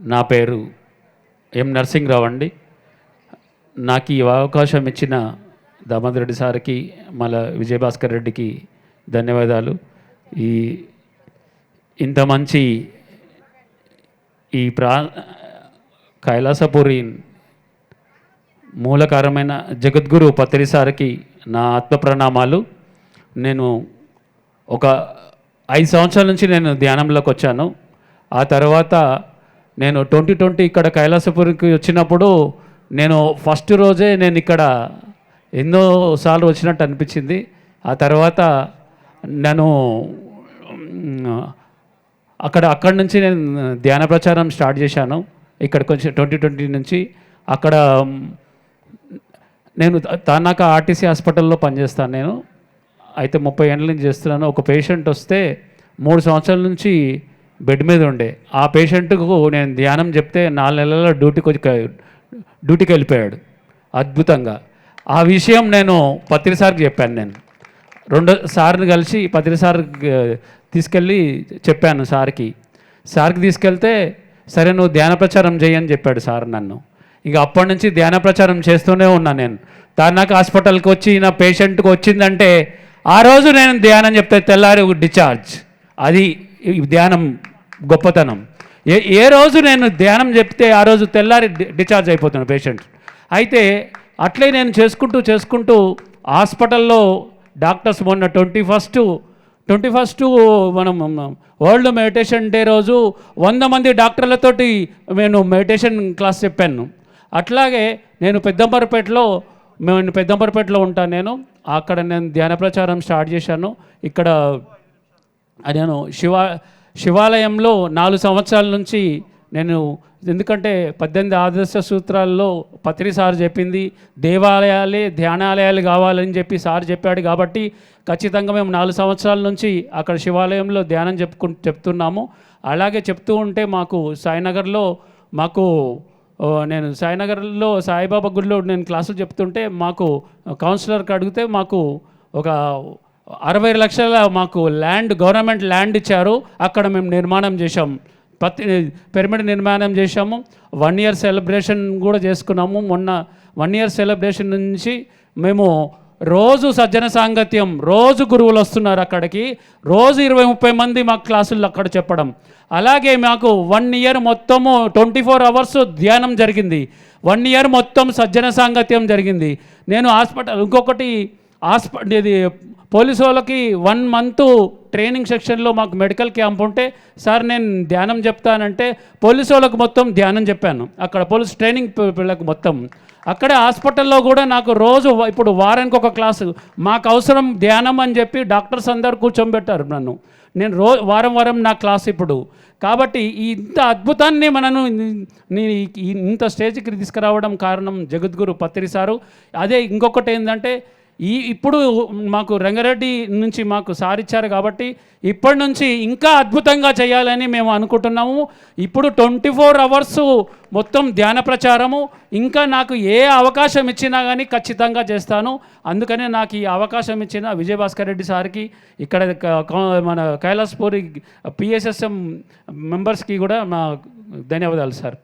నా పేరు ఎం నర్సింగ్రావు అండి. నాకు ఈ అవకాశం ఇచ్చిన దామోదర్ రెడ్డి సార్కి మళ్ళా విజయభాస్కర్ రెడ్డికి ధన్యవాదాలు. ఈ ఇంత మంచి ఈ ప్రా కైలాసపురి మూలకారమైన జగద్గురు పత్రి సార్కి నా ఆత్మ ప్రణామాలు. నేను ఒక ఐదు సంవత్సరాల నుంచి నేను ధ్యానంలోకి వచ్చాను. ఆ తర్వాత నేను ట్వంటీ ట్వంటీ ఇక్కడ కైలాసపురికి వచ్చినప్పుడు నేను ఫస్ట్ రోజే నేను ఇక్కడ ఎన్నోసార్లు వచ్చినట్టు అనిపించింది. ఆ తర్వాత నేను అక్కడ అక్కడి నుంచి నేను ధ్యాన ప్రచారం స్టార్ట్ చేశాను. ఇక్కడ కొంచెం ట్వంటీ ట్వంటీ నుంచి అక్కడ నేను తానాక ఆర్టీసీ హాస్పిటల్లో పనిచేస్తాను నేను. అయితే ముప్పై ఏళ్ళ నుంచి చేస్తున్నాను. ఒక పేషెంట్ వస్తే మూడు సంవత్సరాల నుంచి బెడ్ మీద ఉండే. ఆ పేషెంట్కు నేను ధ్యానం చెప్తే నాలుగు నెలల డ్యూటీకి వచ్చి డ్యూటీకి వెళ్ళిపోయాడు. అద్భుతంగా. ఆ విషయం నేను పత్రి సార్కి చెప్పాను నేను. రెండో సార్ని కలిసి పత్రి సార్ తీసుకెళ్ళి చెప్పాను సార్కి. సార్కి తీసుకెళ్తే సరే నువ్వు ధ్యాన ప్రచారం చేయని చెప్పాడు సార్ నన్ను. ఇక అప్పటి నుంచి ధ్యాన ప్రచారం చేస్తూనే ఉన్నా నేను. తానాక హాస్పిటల్కి వచ్చి నా పేషెంట్కి వచ్చిందంటే ఆ రోజు నేను ధ్యానం చెప్తే తెల్లారి డిశ్చార్జ్. అది ధ్యానం గొప్పతనం. ఏ ఏ రోజు నేను ధ్యానం చెప్తే ఆ రోజు తెల్లారి డిశ్చార్జ్ అయిపోతున్నాను పేషెంట్. అయితే అట్లే నేను చేసుకుంటూ చేసుకుంటూ హాస్పిటల్లో డాక్టర్స్ మొన్న ట్వంటీ ఫస్ట్ ట్వంటీ ఫస్ట్ మనం వరల్డ్ మెడిటేషన్ డే రోజు వంద మంది డాక్టర్లతోటి నేను మెడిటేషన్ క్లాస్ చెప్పాను. అట్లాగే నేను పెద్దంబరపేటలో మేము పెద్దంబరపేటలో ఉంటాను నేను. అక్కడ నేను ధ్యాన ప్రచారం స్టార్ట్ చేశాను. ఇక్కడ నేను శివ శివాలయంలో నాలుగు సంవత్సరాల నుంచి నేను ఎందుకంటే పద్దెనిమిది ఆదర్శ సూత్రాల్లో పత్రి సార్ చెప్పింది దేవాలయాలే ధ్యానాలయాలు కావాలని చెప్పి సార్ చెప్పాడు కాబట్టి ఖచ్చితంగా మేము నాలుగు సంవత్సరాల నుంచి అక్కడ శివాలయంలో ధ్యానం చెప్పుకు చెప్తున్నాము. అలాగే చెప్తూ ఉంటే మాకు సాయినగర్లో మాకు నేను సాయినగర్లో సాయిబాబా గుడిలో నేను క్లాసులు చెప్తుంటే మాకు కౌన్సిలర్కి అడిగితే మాకు ఒక అరవై లక్షల మాకు ల్యాండ్ గవర్నమెంట్ ల్యాండ్ ఇచ్చారు. అక్కడ మేము నిర్మాణం చేశాం. పత్తి పిరమిడ్ నిర్మాణం చేశాము. వన్ ఇయర్ సెలబ్రేషన్ కూడా చేసుకున్నాము. మొన్న వన్ ఇయర్ సెలబ్రేషన్ నుంచి మేము రోజు సజ్జన సాంగత్యం రోజు గురువులు వస్తున్నారు అక్కడికి. రోజు ఇరవై ముప్పై మంది మా క్లాసుల్లో అక్కడ చెప్పడం. అలాగే మాకు వన్ ఇయర్ మొత్తము ట్వంటీ ఫోర్ అవర్స్ ధ్యానం జరిగింది. వన్ ఇయర్ మొత్తం సజ్జన సాంగత్యం జరిగింది. నేను హాస్పిటల్ ఇంకొకటి హాస్పిటల్ ఇది పోలీసు వాళ్ళకి వన్ మంత్ ట్రైనింగ్ సెక్షన్లో మాకు మెడికల్ క్యాంప్ ఉంటే సార్ నేను ధ్యానం చెప్తానంటే పోలీసు వాళ్ళకు మొత్తం ధ్యానం చెప్పాను. అక్కడ పోలీస్ ట్రైనింగ్ పిల్లలకు మొత్తం. అక్కడే హాస్పిటల్లో కూడా నాకు రోజు ఇప్పుడు వారానికి ఒక క్లాసు. మాకు అవసరం ధ్యానం అని చెప్పి డాక్టర్స్ అందరు కూర్చోబెట్టారు నన్ను. నేను రో వారం వారం నా క్లాస్ ఇప్పుడు. కాబట్టి ఇంత అద్భుతాన్ని మనను ఇంత స్టేజ్కి తీసుకురావడం కారణం జగద్గురు పత్రి సారు. అదే ఇంకొకటి ఏంటంటే ఈ ఇప్పుడు మాకు రంగారెడ్డి నుంచి మాకు సార్ ఇచ్చారు కాబట్టి ఇప్పటి నుంచి ఇంకా అద్భుతంగా చేయాలని మేము అనుకుంటున్నాము. ఇప్పుడు ట్వంటీ ఫోర్ అవర్స్ మొత్తం ధ్యాన ప్రచారము. ఇంకా నాకు ఏ అవకాశం ఇచ్చినా కానీ ఖచ్చితంగా చేస్తాను. అందుకనే నాకు ఈ అవకాశం ఇచ్చిన విజయభాస్కర్ రెడ్డి సార్కి ఇక్కడ మన కైలాసపూరి పిఎస్ఎస్ఎం మెంబర్స్కి కూడా నా ధన్యవాదాలు సార్.